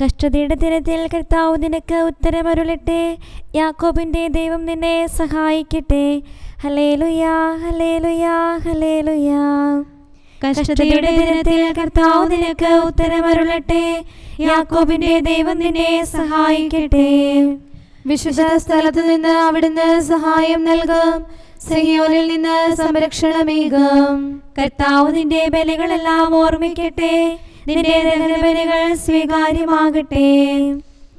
കഷ്ടതയുടെ ദിനത്തിൽ കർത്താവ് നിനക്ക് ഉത്തരമരുളട്ടെ. യാക്കോബിന്റെ ദൈവം നിന്നെ സഹായിക്കട്ടെ. ഹലേലുയാ ഹലേലുയാ ഹലേലുയാ കഷ്ടതയുടെ ദിനത്തിൽ കർത്താവ് നിനക്ക് ഉത്തരമരുളട്ടെ. യാക്കോബിന്റെ ദൈവം നിന്നെ സഹായിക്കട്ടെ. വിശുദ്ധ സ്ഥലത്ത് നിന്ന് അവിടുന്ന് സഹായം നൽകും. സഹിയോനിൽ നിന്ന് സംരക്ഷണമേകും. കർത്താവ് നിന്റെ ബലികളെല്ലാം ഓർമ്മിക്കട്ടെ. നിന്റെ ദഹനബലികൾ സ്വീകാര്യമാകട്ടെ.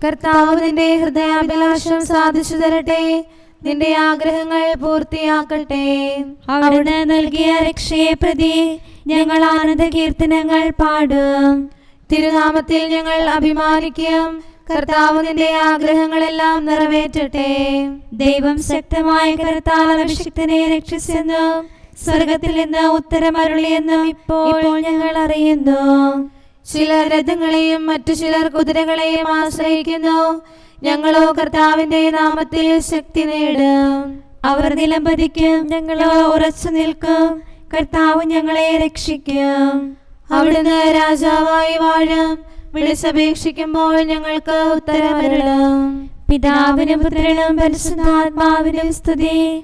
കർത്താവ് നിന്റെ ഹൃദയാഭിലാഷം സാധിച്ചു തരട്ടെ. നിന്റെ ആഗ്രഹങ്ങൾ പൂർത്തിയാക്കട്ടെ. അവിടുന്ന് നൽകിയ രക്ഷയെ പ്രതി ഞങ്ങൾ ആനന്ദ കീർത്തനങ്ങൾ പാടും. തിരുനാമത്തിൽ ഞങ്ങൾ അഭിമാനിക്കും. കർത്താവ് നിന്റെ ആഗ്രഹങ്ങളെല്ലാം നിറവേറ്റട്ടെ. ദൈവം ശക്തമായ കർത്താവ് അഭിഷിക്തനെ രക്ഷിച്ചെന്നും സ്വർഗത്തിൽ നിന്ന് ഉത്തരമരുളിയെന്നും ഇപ്പോൾ ഞങ്ങൾ അറിയുന്നു. ചിലർ രഥങ്ങളെയും മറ്റു ചിലർ കുതിരകളെയും ആശ്രയിക്കുന്നു. ഞങ്ങളോ കർത്താവിന്റെ നാമത്തിൽ ശക്തി നേടും. അവർ നിലംപതിക്കും ഞങ്ങളോ ഉറച്ചു നിൽക്കും. കർത്താവ് ഞങ്ങളെ രക്ഷിക്കും. അവിടുന്ന് രാജാവായി വാഴും. വിളിച്ചപേക്ഷിക്കുമ്പോൾ ഞങ്ങൾക്ക് ഉത്തരമരുളും. പിതാവിനും പുത്രനും പരിശുദ്ധാത്മാവിനും സ്തുതി.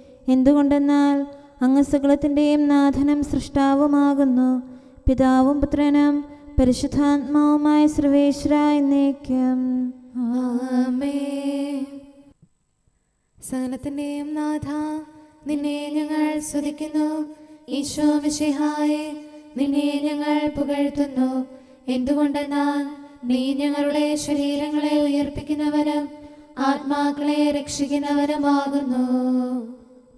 എന്തുകൊണ്ടെന്നാൽ അങ്ങ് സകലത്തിന്റെയും നാഥനും സൃഷ്ടാവുമാകുന്നു. പിതാവും പുത്രനും പരിശുദ്ധാത്മാവുമായ സർവേശ്വര എന്നേക്കും. സകലത്തിന്റെയും നാഥ നിന്നെ ഞങ്ങൾ സ്തുതിക്കുന്നു. ഈശോ വിഷയായി നിന്നെ ഞങ്ങൾ പുകഴ്ത്തുന്നു. എന്തുകൊണ്ടെന്നാൽ നീ ഞങ്ങളുടെ ശരീരങ്ങളെ ഉയർപ്പിക്കുന്നവരും ആത്മാക്കളെ രക്ഷിക്കുന്നവനുമാകുന്നു.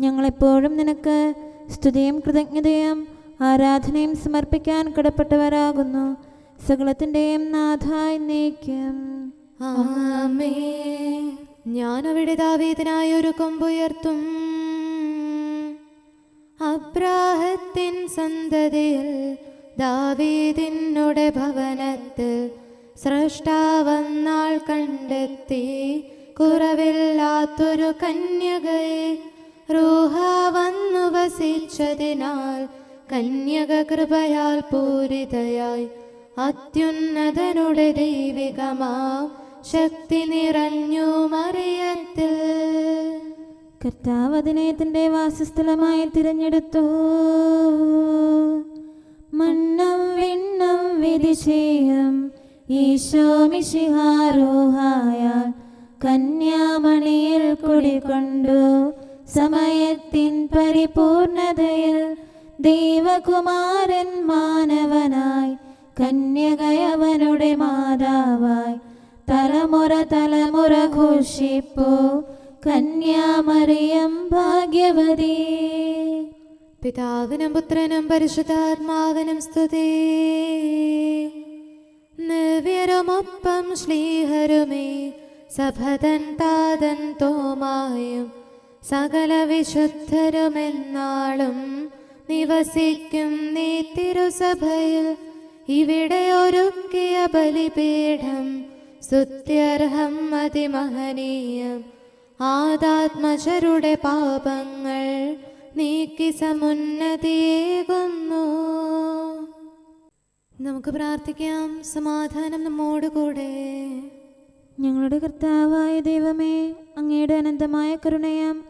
ഞങ്ങളെപ്പോഴും നിനക്ക് സ്തുതിയും കൃതജ്ഞതയും ആരാധനയും സമർപ്പിക്കാൻ കടപ്പെട്ടവരാകുന്നു. സകലത്തിന്റെയും നാഥായി ആമേ ഞാൻ അവിടെ ദാവേദനായ ഒരു കൊമ്പുയർത്തും അബ്രാഹത്തിൻ സന്തതിയിൽ ദാവീദിനുടെ ഭവനത്തിൽ സൃഷ്ടാവന്നാൾ കണ്ടെത്തി കുറവില്ലാത്തൊരു കന്യകയെ റൂഹ വന്നു വസിച്ചതിനാൽ കന്യക കൃപയാൽ പൂരിതയായി. അത്യുന്നതനുടെ ദൈവികമാം ശക്തി നിറഞ്ഞു മറിയത്തിൽ. കർത്താവ് അതിനെ വാസസ്ഥലമായി തിരഞ്ഞെടുത്തു. മണ്ണം വിണ്ണം വിധിശേയം ഈശോ മിശിഹാരോഹായ കന്യാമണിയിൽ കുടികൊണ്ടു. സമയത്തിൻ പരിപൂർണതയിൽ ദൈവകുമാരൻ മാനവനായി കന്യകയവനുടെ മാതാവായി തലമുറ തലമുറ ഘോഷിപ്പോ. കന്യാമറിയം ഭാഗ്യവതി. പിതാവിനും പുത്രനും പരിശുദ്ധാത്മാവിനും സ്തുതി. നിവ്യരുമൊപ്പം ശ്രീഹരുമേ സഭതൻ താതൻ തോമായും സകല വിശുദ്ധരുമെന്നാളും നിവസിക്കും നീ തിരുസഭയിൽ. ഇവിടെ ഒരുക്കിയ ബലിപീഠം സ്തുത്യർഹം അതിമഹനീയം. ആദാത്മജരുടെ പാപങ്ങൾ നീക്കി സമുന്നതിയേകുന്നു. നമുക്ക് പ്രാർത്ഥിക്കാം. സമാധാനം നമ്മോടുകൂടെ. ഞങ്ങളുടെ കർത്താവായ ദൈവമേ അങ്ങയുടെ അനന്തമായ കരുണയും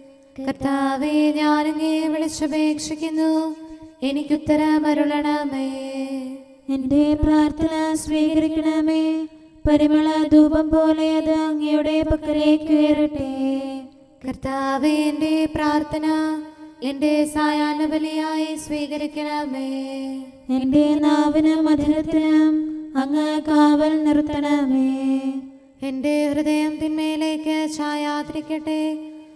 കർത്താവെ ഞാനങ്ങേ വിളിച്ചപേക്ഷിക്കുന്നു. എനിക്കുത്തരമരുളണമേ എന്റെ പ്രാർത്ഥന സ്വീകരിക്കണമേ. പരിമള ധൂപം പോലെ അത് അങ്ങയുടെ പക്കലേക്ക് ഉയരട്ടെ കർത്താവെ എന്റെ പ്രാർത്ഥന എന്റെ സായാഹ്ന ബലിയായി സ്വീകരിക്കണമേ. എന്റെ നാവിനും മധുരത്തിനും അങ്ങ് കാവൽ നിർത്തണമേ. എന്റെ ഹൃദയം തിന്മയിലേക്ക് ചായാതിരിക്കട്ടെ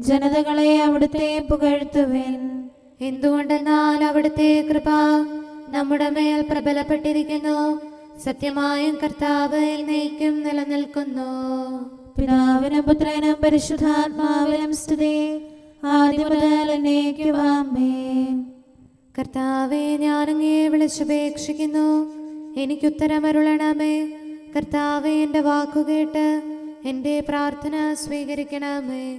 ജനതകളെ അവിടുത്തെ പുകഴ്ത്തുവിൻ. എന്തുകൊണ്ടെന്നാൽ അവിടുത്തെ കൃപ നമ്മുടെ മേൽ പ്രബലപ്പെട്ടിരിക്കുന്നു. സത്യമായും കർത്താവ് നീക്കും നിലനിൽക്കുന്നു. പിതാവിനും പുത്രനും പരിശുദ്ധാത്മാവിനും സ്തുതി. ആദ്യം മുതൽ കർത്താവെ ഞാനങ്ങേ വിളിച്ചപേക്ഷിക്കുന്നു. എനിക്കുത്തരമരുളണമേ കർത്താവെ എന്റെ വാക്കുകേട്ട് എന്റെ പ്രാർത്ഥന സ്വീകരിക്കണമേ.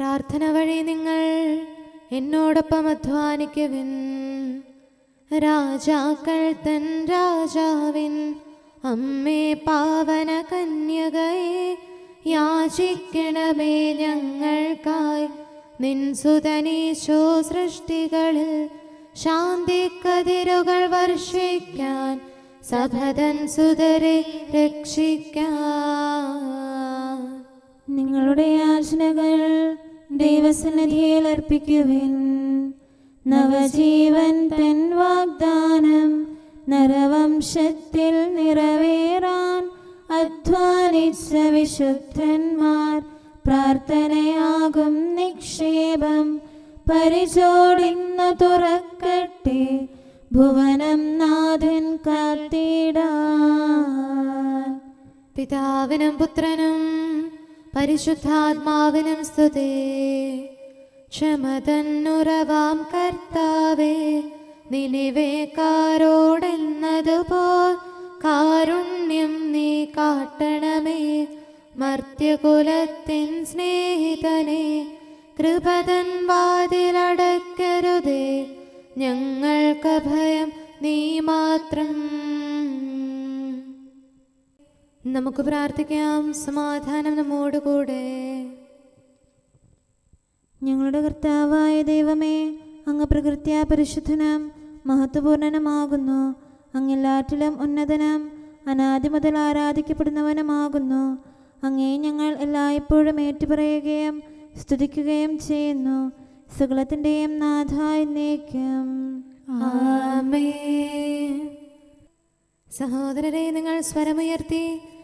പ്രാർത്ഥന വഴി നിങ്ങൾ എന്നോടൊപ്പം അധ്വാനിക്കുവിൻ. രാജാക്കൾ തൻ രാജാവിൻ. അമ്മേ പാവന കന്യകയെ യാചിക്കണമേ ഞങ്ങൾക്കായി. നിൻ സുതനീശോ സൃഷ്ടികളിൽ ശാന്തി കതിരുകൾ വർഷിക്കാൻ സഭതൻ സുതരെ രക്ഷിക്കാൻ. നിങ്ങളുടെ യാചനകൾ ദൈവസന്നിധിയിൽ അർപ്പിക്കുവിൻ. നവജീവൻ തൻ വാഗ്ദാനം നരവംശത്തിൽ നിറവേറാൻ അധ്വാനിച്ച വിശുദ്ധന്മാർ പ്രാർത്ഥനയാകും നിക്ഷേപം പരിചോടിന്നു തുറക്കട്ടെ ഭുവനം നാഥൻ കാത്തിടാൻ. പിതാവിനും പുത്രനും പരിശുദ്ധാത്മാവിനും സ്തുതി ക്ഷമതന്നുറവാം കർത്താവേ നിനിവേക്കാരോടെന്നതുപോൽ കാരുണ്യം നീ കാട്ടണമേ. മർത്യകുലത്തിൻ സ്നേഹിതനെ കൃപതൻ വാതിലടക്കരുതേ ഞങ്ങൾക്ക് ഭയം നീ മാത്രം നമുക്ക് പ്രാർത്ഥിക്കാം. സമാധാനം നമ്മോടുകൂടെ ഞങ്ങളുടെ കർത്താവായ ദൈവമേ അങ്ങ് പ്രകൃത്യ പരിശുദ്ധനാം മഹത്വപൂർണനമാകുന്നു. അങ്ങെല്ലാറ്റിലും ഉന്നതനാം അനാദി മുതൽ ആരാധിക്കപ്പെടുന്നവനുമാകുന്നു. അങ്ങേ ഞങ്ങൾ എല്ലായ്പ്പോഴും ഏറ്റുപറയുകയും സ്തുതിക്കുകയും ചെയ്യുന്നു. സകലത്തിന്റെയും നാഥായി നീക്കം ആമേൻ. സഹോദരരെ നിങ്ങൾ സ്വരമുയർത്തി.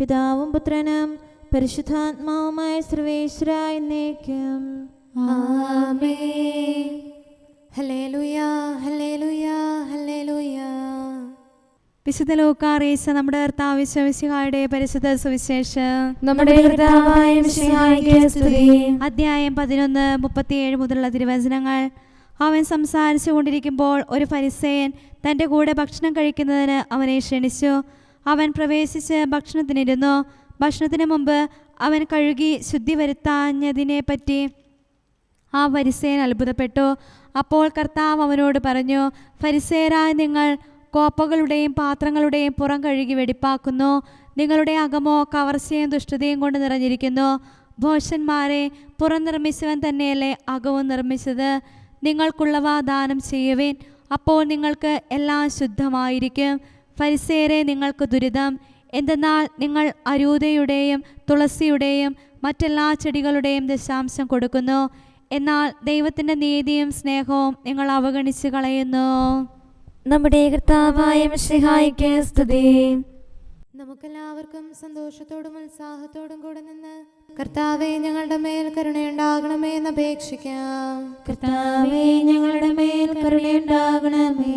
പിതാവും പുത്രനും പരിശുദ്ധാത്മാവുമായ സർവേശ്വരായി എന്നേക്കും. ആമേൻ. ഹല്ലേലൂയ ഹല്ലേലൂയ ഹല്ലേലൂയ. വിശുദ്ധ ലൂക്കാറീസ് നമ്മുടെ കർത്താവ് വിശ്വസിഹായുടെ പരിശുദ്ധ സുവിശേഷം. നമ്മുടെ കർത്താവായ മിശിഹായ്ക്ക് സ്തുതി അധ്യായം പതിനൊന്ന് മുപ്പത്തിയേഴ് മുതലുള്ള തിരുവചനങ്ങൾ. അവൻ സംസാരിച്ചു കൊണ്ടിരിക്കുമ്പോൾ ഒരു ഫരിസേയൻ തന്റെ കൂടെ ഭക്ഷണം കഴിക്കുന്നതിന് അവനെ ക്ഷണിച്ചു. അവൻ പ്രവേശിച്ച് ഭക്ഷണത്തിനിരുന്നു. ഭക്ഷണത്തിന് മുമ്പ് അവൻ കഴുകി ശുദ്ധി വരുത്താഞ്ഞതിനെ പറ്റി ആ ഫരിസേൻ അത്ഭുതപ്പെട്ടു. അപ്പോൾ കർത്താവ് അവനോട് പറഞ്ഞു ഫരിസേരായ നിങ്ങൾ കോപ്പകളുടെയും പാത്രങ്ങളുടെയും പുറം കഴുകി വെടിപ്പാക്കുന്നു. നിങ്ങളുടെ അകമോ കവർച്ചയും ദുഷ്ടതയും കൊണ്ട് നിറഞ്ഞിരിക്കുന്നു. ഭോഷന്മാരെ പുറം നിർമ്മിച്ചവൻ തന്നെയല്ലേ അകവും നിർമ്മിച്ചത്? നിങ്ങൾക്കുള്ളവ ദാനം ചെയ്യുവേൻ. അപ്പോൾ നിങ്ങൾക്ക് എല്ലാം ശുദ്ധമായിരിക്കും. ഫരിസേരെ നിങ്ങൾക്ക് ദുരിതം. എന്തെന്നാൽ നിങ്ങൾ അരൂതയുടെയും തുളസിയുടെയും മറ്റെല്ലാ ചെടികളുടെയും ദശാംശം കൊടുക്കുന്നു. എന്നാൽ ദൈവത്തിന്റെ നീതിയും സ്നേഹവും നിങ്ങൾ അവഗണിച്ച് കളയുന്നു. നമ്മുടെ കർത്താവായ സ്തുതി. നമുക്കെല്ലാവർക്കും സന്തോഷത്തോടും ഉത്സാഹത്തോടും കൂടെ നിന്ന് കർത്താവെ ഞങ്ങളുടെ മേൽ കരുണയുണ്ടാകണമേ എന്ന് അപേക്ഷിക്കാം. കർത്താവെ ഞങ്ങളുടെ മേൽ കരുണയുണ്ടാകണമേ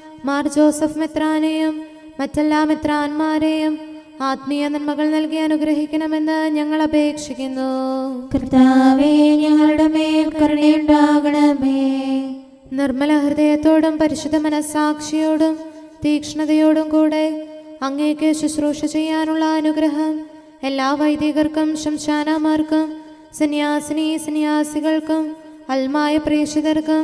മാർ ജോസഫ് മെത്രാനെയും മറ്റെല്ലാ മെത്രാന്മാരെയും ആത്മീയ നന്മകൾ നൽകി അനുഗ്രഹിക്കണമെന്ന് ഞങ്ങൾ അപേക്ഷിക്കുന്നു. കർത്താവേ ഞങ്ങളുടെ മേൽ കരുണയുണ്ടാകണമേ. നിർമ്മല ഹൃദയത്തോടും പരിശുദ്ധ മനസ്സാക്ഷിയോടും തീക്ഷ്ണതയോടും കൂടെ അങ്ങേക്ക് ശുശ്രൂഷ ചെയ്യാനുള്ള അനുഗ്രഹം എല്ലാ വൈദികർക്കും ശംശാനമാർക്കും സന്യാസിനി സന്യാസികൾക്കും അൽമായ പ്രേക്ഷിതർക്കും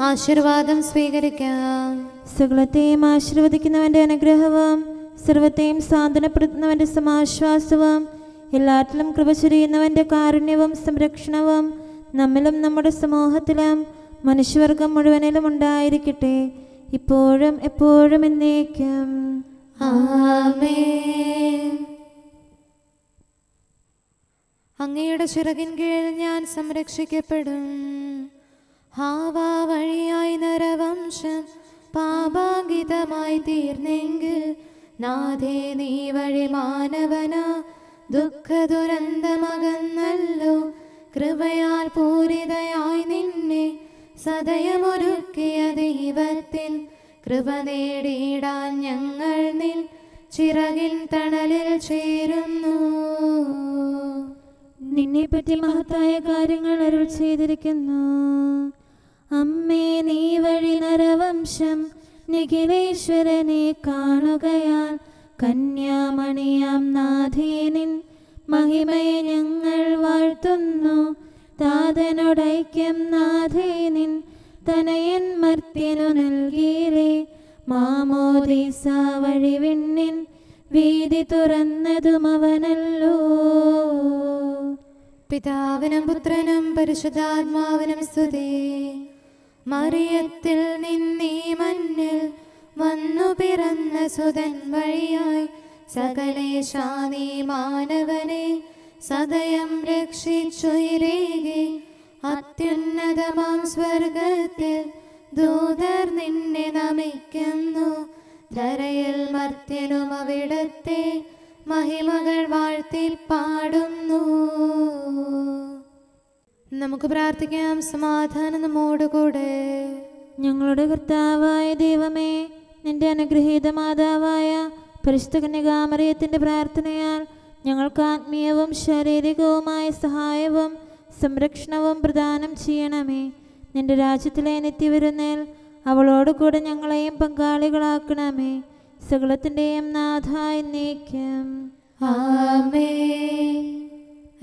ആശീർവാദം സ്വീകരിക്കാം. സകലത്തെയും ആശീർവദിക്കുന്നവന്റെ അനുഗ്രഹവും സർവത്തെയും സാന്ത്വനപ്പെടുത്തുന്നവന്റെ സമാശ്വാസവും എല്ലാറ്റിലും കൃപ ചൊരിയുന്നവന്റെ കാരുണ്യവും സംരക്ഷണവും നമ്മിലും നമ്മുടെ സമൂഹത്തിലും മനുഷ്യവർഗം മുഴുവനിലും ഉണ്ടായിരിക്കട്ടെ. ഇപ്പോഴും എപ്പോഴും എന്നേക്കും. അങ്ങയുടെ ചിറകിൻ കീഴിൽ ഞാൻ സംരക്ഷിക്കപ്പെടും. ഹാവാ നരവംശം പാപാങ്കിതമായി തീർന്നെങ്കിൽ നാഥേ നീ വഴി മാനവന. ദുഃഖ ദുരന്തമകന്നല്ലോ കൃപയാൽ പൂരിതയായി നിന്നെ. സദയമൊരുക്കിയ ദൈവത്തിൻ കൃപ നേടിയിടാൻ ഞങ്ങൾ നിൻ ചിറകിൻ തണലിൽ ചേരുന്നു. നിന്നെ പറ്റി മഹത്തായ കാര്യങ്ങൾ അരുൾ ചെയ്തിരിക്കുന്നു. അമ്മേ നീ വഴി നരവംശം നിഖിലേശ്വരനെ കാണുകയാൽ കന്യാമണിയാം നാഥേനിൻ മഹിമയെ ഞങ്ങൾ വാഴ്ത്തുന്നു. താതനോടൈക്യം നാഥേനിൻ തനയൻ മർത്യനു നൽകിയിരേ മാമോദീസ വഴി വിണ്ണിൻ വീതി തുറന്നതും അവനല്ലോ. പിതാവിനും പുത്രനും പരിശുദ്ധാത്മാവിനും സ്തുതി. മറിയത്തിൽ നിന്നീ മണ്ണിൽ വന്നു പിറന്ന സുതൻ വഴിയായി സകലേശാനീ മാനവനെ സദയം രക്ഷിച്ചുയിരേകി അത്യുന്നതമാം സ്വർഗത്തിൽ ദൂതർ നിന്നെ നമിക്കുന്നു. ധരയിൽ മർത്യനും അവിടത്തെ മഹിമകൾ വാഴ്ത്തി പാടുന്നു. നമുക്ക് പ്രാർത്ഥിക്കാം. സമാധാനം നമ്മോടുകൂടെ ഞങ്ങളുടെ കർത്താവായ ദൈവമേ നിന്റെ അനുഗ്രഹീത മാതാവായ പരിശുദ്ധ കന്യകാമറിയത്തിന്റെ പ്രാർത്ഥനയാൽ ഞങ്ങൾക്ക് ആത്മീയവും ശാരീരികവുമായ സഹായവും സംരക്ഷണവും പ്രദാനം ചെയ്യണമേ. നിന്റെ രാജ്യത്തിലെ നിത്യവിരുന്നേൽ അവളോട് കൂടെ ഞങ്ങളെയും പങ്കാളികളാക്കണമേ. സകലത്തിന്റെയും നാഥായി നീക്കം ആമേ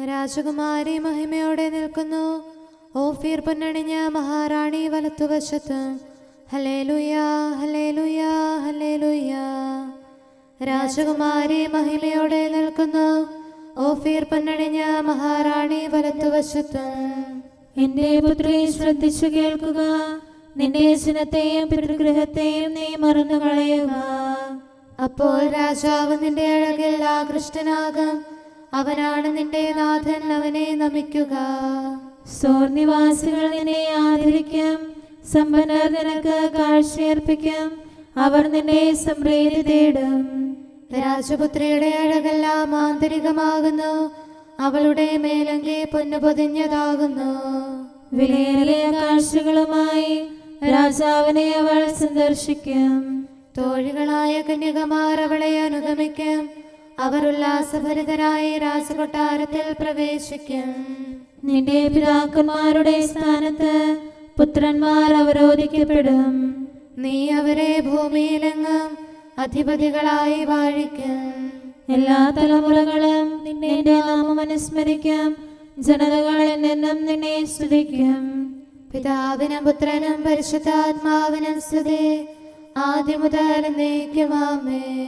രാജകുമാരി മഹിമയോടെ നിൽക്കുന്നു. ഓഫീർ പൊന്നണിഞ്ഞ മഹാറാണി വലത്തുവശത്ത്. ഹലേലുയ രാജകുമാരി മഹിമയോടെ നിൽക്കുന്നു. ഓഫീർ പൊന്നണിഞ്ഞ മഹാറാണി വലത്തുവശത്ത്. എന്റെ പുത്രി ശ്രദ്ധിച്ചു കേൾക്കുക. നിന്റെ ജനത്തെയും പിതൃഗ്രഹത്തെയും നീ മറന്നു കളയുക അപ്പോൾ രാജാവ് നിന്റെ അഴകിൽ ആകൃഷ്ടനാകും. അവനാണ് നിന്റെ നാഥൻ അവനെ നമിക്കുക. സോർനിവാസികൾ നിന്നെ ആദരിക്കും. സമ്പന്നർ നിനക്ക് കാഴ്ചയർപ്പിക്കും. അവർ നിന്നെ സമൃദ്ധി തേടും. രാജപുത്രിയുടെ അഴകെല്ലാം ആന്തരികമാകുന്നു. അവളുടെ മേലങ്കി പൊന്നു പൊതിഞ്ഞതാകുന്നു വിലയേറിയ കാഴ്ചകളുമായി രാജാവിനെ അവൾ സന്ദർശിക്കും. തോഴികളായ കന്യകമാർ അവളെ അനുഗമിക്കും. അവർ ഉല്ലാസഭരിതരായി രാജകൊട്ടാരത്തിൽ പ്രവേശിക്കും. നിന്റെ പിതാക്കന്മാരുടെ സ്ഥാനത്ത് പുത്രന്മാർ അവരോധിക്കപ്പെടും. നീ അവരെ ഭൂമിയിലെങ്ങും അധിപതികളായി വാഴിക്കും. എല്ലാ തലമുറകളും നിന്റെ നാമം അനുസ്മരിക്കും. ജനതകൾ എന്നെന്നും നിന്നെ സ്തുതിക്കും. പിതാവിനും പുത്രനും പരിശുദ്ധാത്മാവിനും സ്തുതി. ആദ്യം മുതൽ എന്നേക്കുമാമേ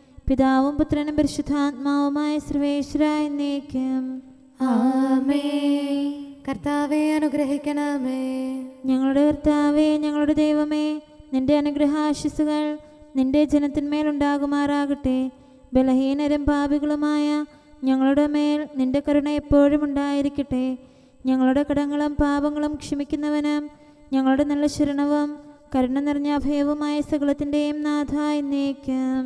പിതാവും പുത്രനും പരിശുദ്ധാത്മാവുമായ സർവേശ്വര എന്നേക്കും. ആമേ കർത്താവെ അനുഗ്രഹിക്കണമേ. ഞങ്ങളുടെ കർത്താവെ ഞങ്ങളുടെ ദൈവമേ നിന്റെ അനുഗ്രഹാശിസുകൾ നിന്റെ ജനത്തിന്മേലുണ്ടാകുമാറാകട്ടെ ബലഹീനരും പാപികളുമായ ഞങ്ങളുടെ മേൽ നിന്റെ കരുണ എപ്പോഴും ഉണ്ടായിരിക്കട്ടെ. ഞങ്ങളുടെ കടങ്ങളും പാപങ്ങളും ക്ഷമിക്കുന്നവനും ഞങ്ങളുടെ നല്ല ശരണവും കരുണ നിറഞ്ഞ അഭയവുമായ സകലത്തിന്റെയും നാഥ എന്നേക്കും.